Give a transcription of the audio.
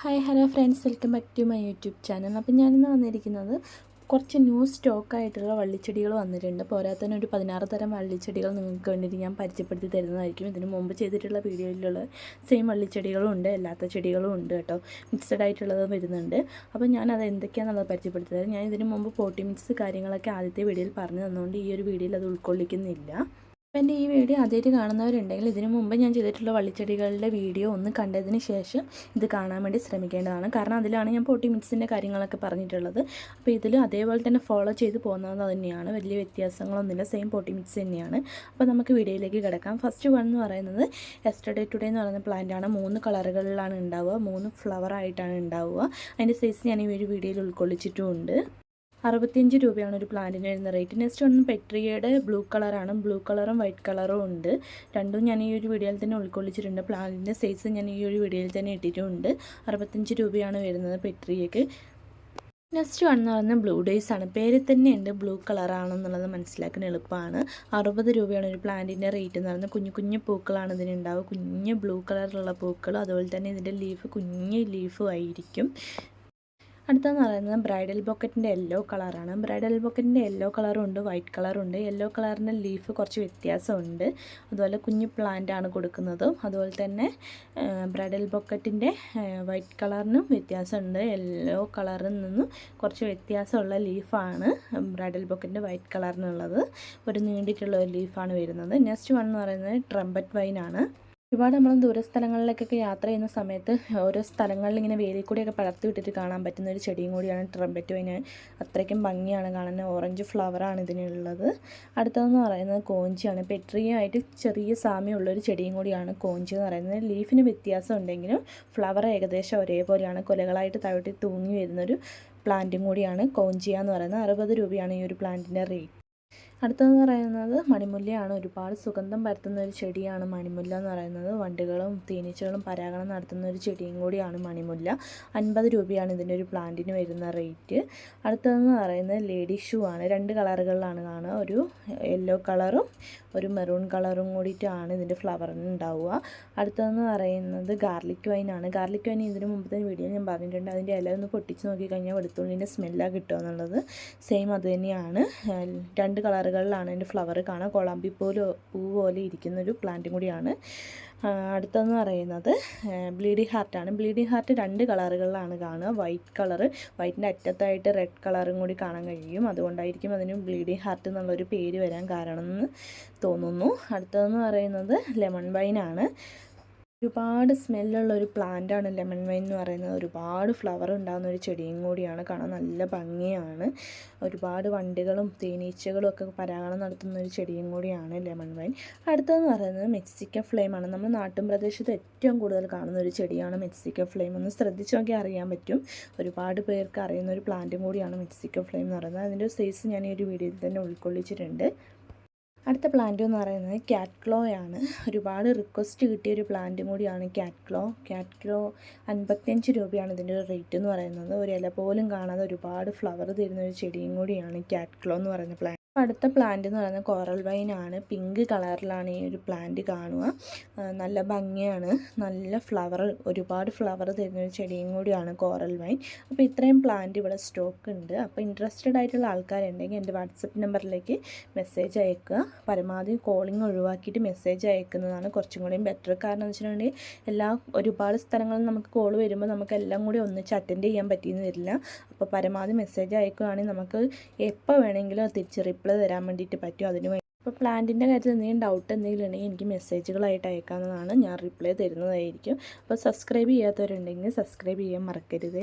Hi hello friends welcome back to my YouTube channel അപ്പം ഞാനിന്ന് വന്നിരിക്കുന്നത് കുറച്ച് ന്യൂ സ്റ്റോക്കായിട്ടുള്ള വള്ളിച്ചെടികൾ വന്നിട്ടുണ്ട്. പോരാത്തന്നെ ഒരു പതിനാറ് തരം വള്ളിച്ചെടികൾ നിങ്ങൾക്ക് വേണ്ടിയിട്ട് ഞാൻ പരിചയപ്പെടുത്തി തരുന്നതായിരിക്കും. ഇതിന് മുമ്പ് ചെയ്തിട്ടുള്ള വീഡിയോയിലുള്ള സെയിം വള്ളിച്ചെടികളും ഉണ്ട് അല്ലാത്ത ചെടികളും ഉണ്ട് കേട്ടോ. മിക്സഡ് ആയിട്ടുള്ളത് വരുന്നുണ്ട്. അപ്പോൾ ഞാൻ അത് എന്തൊക്കെയാണെന്നുള്ളത് പരിചയപ്പെടുത്തി തരാം. ഞാൻ ഇതിന് മുമ്പ് പോട്ടി മിക്സ് കാര്യങ്ങളൊക്കെ ആദ്യത്തെ വീഡിയോയിൽ പറഞ്ഞു തന്നുകൊണ്ട് ഈ ഒരു വീഡിയോയിൽ അത് ഉൾക്കൊള്ളിക്കുന്നില്ല. അപ്പോൾ എന്റെ ഈ വീഡിയോ ആദ്യമായിട്ട് കാണുന്നവരുണ്ടെങ്കിൽ ഇതിനു മുമ്പ് ഞാൻ ചെയ്തിട്ടുള്ള വള്ളിച്ചെടികളുടെ വീഡിയോ ഒന്ന് കണ്ടതിന് ശേഷം ഇത് കാണാൻ വേണ്ടി ശ്രമിക്കേണ്ടതാണ്. കാരണം അതിലാണ് ഞാൻ പോട്ടി മിക്സിന്റെ കാര്യങ്ങളൊക്കെ പറഞ്ഞിട്ടുള്ളത്. അപ്പോൾ ഇതിൽ അതേപോലെ തന്നെ ഫോളോ ചെയ്ത് പോകുന്നത് തന്നെയാണ്. വലിയ വ്യത്യാസങ്ങളൊന്നുമില്ല. സെയിം പോട്ടി മിക്സ് തന്നെയാണ്. അപ്പോൾ നമുക്ക് വീഡിയോയിലേക്ക് കിടക്കാം. ഫസ്റ്റ് വൺ എന്ന് പറയുന്നത് എസ്റ്റർഡേ ടുഡേ എന്ന് പറയുന്ന പ്ലാന്റാണ് മൂന്ന് കളറുകളിലാണ് ഉണ്ടാവുക. മൂന്ന് ഫ്ലവർ ആയിട്ടാണ് ഉണ്ടാവുക. അതിന്റെ സൈസ് ഞാൻ ഈ ഒരു വീഡിയോയിൽ ഉൾക്കൊള്ളിച്ചിട്ടുമുണ്ട്. അറുപത്തിയഞ്ച് രൂപയാണ് ഒരു പ്ലാന്റിന് വരുന്ന റേറ്റ് നെക്സ്റ്റ് ഒന്ന് പെട്രിയയുടെ ബ്ലൂ കളറാണ് ബ്ലൂ കളറും വൈറ്റ് കളറും ഉണ്ട്. രണ്ടും ഞാൻ ഈ ഒരു വീഡിയോയിൽ തന്നെ ഉൾക്കൊള്ളിച്ചിട്ടുണ്ട്. പ്ലാന്റിന്റെ സൈസ് ഞാൻ ഈ ഒരു വീഡിയോയിൽ തന്നെ ഇട്ടിട്ടുണ്ട്. അറുപത്തഞ്ച് രൂപയാണ് വരുന്നത് പെട്രിയക്ക് നെക്സ്റ്റ് വൺ എന്ന് പറയുന്നത് ബ്ലൂ ഡേയ്സ് ആണ്. പേര് തന്നെ ഉണ്ട് ബ്ലൂ കളറാണെന്നുള്ളത് മനസ്സിലാക്കാൻ എളുപ്പമാണ്. അറുപത് രൂപയാണ് ഒരു പ്ലാന്റിന്റെ റേറ്റ് എന്ന് പറയുന്നത്. കുഞ്ഞു കുഞ്ഞു പൂക്കളാണ് ഇതിനുണ്ടാവുക കുഞ്ഞ് ബ്ലൂ കളറിലുള്ള പൂക്കൾ അതുപോലെ തന്നെ ഇതിന്റെ ലീഫ് കുഞ്ഞ് ലീഫും ആയിരിക്കും. അടുത്തെന്ന് പറയുന്നത് ബ്രൈഡൽ ബൊക്കറ്റിന്റെ യെല്ലോ കളറാണ്. ബ്രൈഡൽ ബൊക്കറ്റിന്റെ യെല്ലോ കളറും ഉണ്ട് വൈറ്റ് കളറും ഉണ്ട് യെല്ലോ കളറിന്റെ ലീഫ് കുറച്ച് വ്യത്യാസമുണ്ട്. അതുപോലെ കുഞ്ഞു പ്ലാന്റ് ആണ് കൊടുക്കുന്നത്. അതുപോലെ തന്നെ ബ്രൈഡൽ ബൊക്കറ്റിന്റെ വൈറ്റ് കളറിനും വ്യത്യാസമുണ്ട്. യെല്ലോ കളറിൽ നിന്നും കുറച്ച് വ്യത്യാസമുള്ള ലീഫാണ് ബ്രൈഡൽ ബൊക്കറ്റിന്റെ വൈറ്റ് കളറിനുള്ളത്. ഒരു നീണ്ടിട്ടുള്ള ഒരു ലീഫാണ് വരുന്നത്. നെക്സ്റ്റ് വൺ എന്ന് പറയുന്നത് ട്രംപറ്റ് വൈനാണ്. ഒരുപാട് നമ്മൾ ദൂരസ്ഥലങ്ങളിലേക്കൊക്കെ യാത്ര ചെയ്യുന്ന സമയത്ത് ഓരോ സ്ഥലങ്ങളിൽ ഇങ്ങനെ വേലി കൂടിയൊക്കെ പടർത്തി വിട്ടിട്ട് കാണാൻ പറ്റുന്ന ഒരു ചെടിയും കൂടിയാണ് ട്രംപറ്റ് വൈന് അത്രയ്ക്കും ഭംഗിയാണ് കാണുന്നത് ഓറഞ്ച് ഫ്ലവറാണ് ഇതിനുള്ളത്. അടുത്തതെന്ന് പറയുന്നത് കോഞ്ചിയാണ്. പെട്രിയുമായിട്ട് ചെറിയ സാമ്യമുള്ളൊരു ചെടിയും കൂടിയാണ് കോഞ്ചി എന്ന് പറയുന്നത്. ലീഫിന് വ്യത്യാസം ഉണ്ടെങ്കിലും ഫ്ലവർ ഏകദേശം ഒരേപോലെയാണ്. കൊലകളായിട്ട് താഴോട്ട് തൂങ്ങി വരുന്നൊരു പ്ലാന്റും കൂടിയാണ് കോഞ്ചിയ എന്ന് പറയുന്നത്. അറുപത് രൂപയാണ് ഈ ഒരു പ്ലാന്റിന്റെ റേറ്റ്. അടുത്തതെന്ന് പറയുന്നത് മണിമുല്ലയാണ്. ഒരുപാട് സുഗന്ധം പരത്തുന്ന ഒരു ചെടിയാണ് മണിമുല്ല എന്ന് പറയുന്നത്. വണ്ടുകളും തേനീച്ചകളും പരാഗണം നടത്തുന്ന ഒരു ചെടിയും കൂടിയാണ് മണിമുല്ല. അൻപത് രൂപയാണ് ഇതിന്റെ ഒരു പ്ലാന്റിന് വരുന്ന റേറ്റ്. അടുത്തതെന്ന് പറയുന്നത് ലേഡി ഷൂ ആണ്. രണ്ട് കളറുകളിലാണ് കാണുക. ഒരു യെല്ലോ കളറും ഒരു മെറൂൺ കളറും കൂടിയിട്ടാണ് ഇതിന്റെ ഫ്ലവറിന് ഉണ്ടാവുക. അടുത്തതെന്ന് പറയുന്നത് ഗാർലിക് വൈൻ ആണ്. ഗാർലിക് വൈൻ ഇതിന് മുമ്പത്തെ വീഡിയോ ഞാൻ പറഞ്ഞിട്ടുണ്ട്. അതിന്റെ ഇല ഒന്ന് പൊട്ടിച്ച് നോക്കിക്കഴിഞ്ഞാൽ വെളുത്തുള്ളിന്റെ സ്മെല്ലാണ് കിട്ടുക എന്നുള്ളത് സെയിം അത് തന്നെയാണ്. രണ്ട് കളർ കളറുകളിലാണ് അതിന്റെ ഫ്ലവർ കാണാം. കൊളാമ്പി പോലെ പൂ പോലെ ഇരിക്കുന്നൊരു പ്ലാന്റും കൂടിയാണ്. അടുത്തെന്ന് പറയുന്നത് ബ്ലീഡി ഹാർട്ടാണ് ബ്ലീഡി ഹാർട്ട് രണ്ട് കളറുകളിലാണ് കാണുക. വൈറ്റ് കളർ വൈറ്റിന്റെ അറ്റത്തായിട്ട് റെഡ് കളറും കൂടി കാണാൻ കഴിയും. അതുകൊണ്ടായിരിക്കും അതിന് ബ്ലീഡി ഹാർട്ട് എന്നുള്ളൊരു പേര് വരാൻ കാരണം എന്ന് തോന്നുന്നു. അടുത്തതെന്ന് പറയുന്നത് ലെമൺ വൈനാണ് ഒരുപാട് സ്മെല്ലുള്ള ഒരു പ്ലാന്റാണ് ലെമൺ വൈൻ എന്ന് പറയുന്നത്. ഒരുപാട് ഫ്ലവർ ഉണ്ടാകുന്ന ഒരു ചെടിയും കൂടിയാണ്. കാണാൻ നല്ല ഭംഗിയാണ്. ഒരുപാട് വണ്ടികളും തേനീച്ചകളും ഒക്കെ പരാഗണം നടത്തുന്ന ഒരു ചെടിയും കൂടിയാണ് ലെമൺ വൈൻ അടുത്തതെന്ന് പറയുന്നത് മെക്സിക്കൻ ഫ്ലെയിമാണ് നമ്മൾ നാട്ടിൻ പ്രദേശത്ത് ഏറ്റവും കൂടുതൽ കാണുന്ന ഒരു ചെടിയാണ് മെക്സിക്കൻ ഫ്ലെയിം ഒന്ന് ശ്രദ്ധിച്ച് നോക്കി അറിയാൻ പറ്റും. ഒരുപാട് പേർക്ക് അറിയുന്ന ഒരു പ്ലാന്റും കൂടിയാണ് മെക്സിക്കൻ ഫ്ലെയിം എന്ന് പറയുന്നത്. അതിന്റെ സൈസ് ഞാൻ ഈ ഒരു വീഡിയോയിൽ തന്നെ ഉൾക്കൊള്ളിച്ചിട്ടുണ്ട്. അടുത്ത പ്ലാന്റ് എന്ന് പറയുന്നത് ക്യാറ്റ്ക്ലോ ആണ്. ഒരുപാട് റിക്വസ്റ്റ് കിട്ടിയ ഒരു പ്ലാന്റും കൂടിയാണ് ക്യാറ്റ്ക്ലോ ക്യാറ്റ്ക്ലോ ക്യാറ്റ് അൻപത്തിയഞ്ച് രൂപയാണ് ഇതിന്റെ റേറ്റ് എന്ന് പറയുന്നത്. ഒരു ഇല പോലും കാണാതെ ഒരുപാട് ഫ്ലവർ തരുന്ന ഒരു ചെടിയും കൂടിയാണ് ക്യാറ്റ്ക്ലോ എന്ന് പറയുന്ന പ്ലാന്റ് അടുത്ത പ്ലാന്റ് എന്ന് പറയുന്നത് കോറൽ വൈൻ ആണ്. പിങ്ക് കളറിലാണ് ഈ ഒരു പ്ലാന്റ് കാണുക. നല്ല ഭംഗിയാണ്. നല്ല ഫ്ലവർ ഒരുപാട് ഫ്ലവർ തരുന്ന ഒരു ചെടിയും കൂടിയാണ് കോറൽ വൈൻ അപ്പോൾ ഇത്രയും പ്ലാന്റ് ഇവിടെ സ്റ്റോക്ക് ഉണ്ട്. അപ്പോൾ ഇൻട്രസ്റ്റഡ് ആയിട്ടുള്ള ആൾക്കാരുണ്ടെങ്കിൽ എന്റെ വാട്സപ്പ് നമ്പറിലേക്ക് മെസ്സേജ് അയക്കുക. പരമാവധി കോളിംഗ് ഒഴിവാക്കിയിട്ട് മെസ്സേജ് അയക്കുന്നതാണ് കുറച്ചും കൂടിയും ബെറ്റർ കാരണം എന്ന് വെച്ചിട്ടുണ്ടെങ്കിൽ എല്ലാ ഒരുപാട് സ്ഥലങ്ങളിൽ നമുക്ക് കോൾ വരുമ്പോൾ നമുക്ക് എല്ലാം കൂടി ഒന്നിച്ച് അറ്റൻഡ് ചെയ്യാൻ പറ്റിയെന്ന് വരില്ല. അപ്പോൾ പരമാവധി മെസ്സേജ് അയക്കുകയാണെങ്കിൽ നമുക്ക് എപ്പോൾ വേണമെങ്കിലും തിരിച്ച് റിപ്ലൈ റിപ്ലൈ തരാൻ വേണ്ടിയിട്ട് പറ്റും. അതിന് വേണ്ടി ഇപ്പോൾ പ്ലാന്റിന്റെ കാര്യത്തിൽ എന്തെങ്കിലും ഡൗട്ട് എന്തെങ്കിലും ഉണ്ടെങ്കിൽ എനിക്ക് മെസ്സേജുകളായിട്ട് അയക്കാവുന്നതാണ്. ഞാൻ റിപ്ലൈ തരുന്നതായിരിക്കും. അപ്പോൾ സബ്സ്ക്രൈബ് ചെയ്യാത്തവരുണ്ടെങ്കിൽ സബ്സ്ക്രൈബ് ചെയ്യാൻ മറക്കരുത്.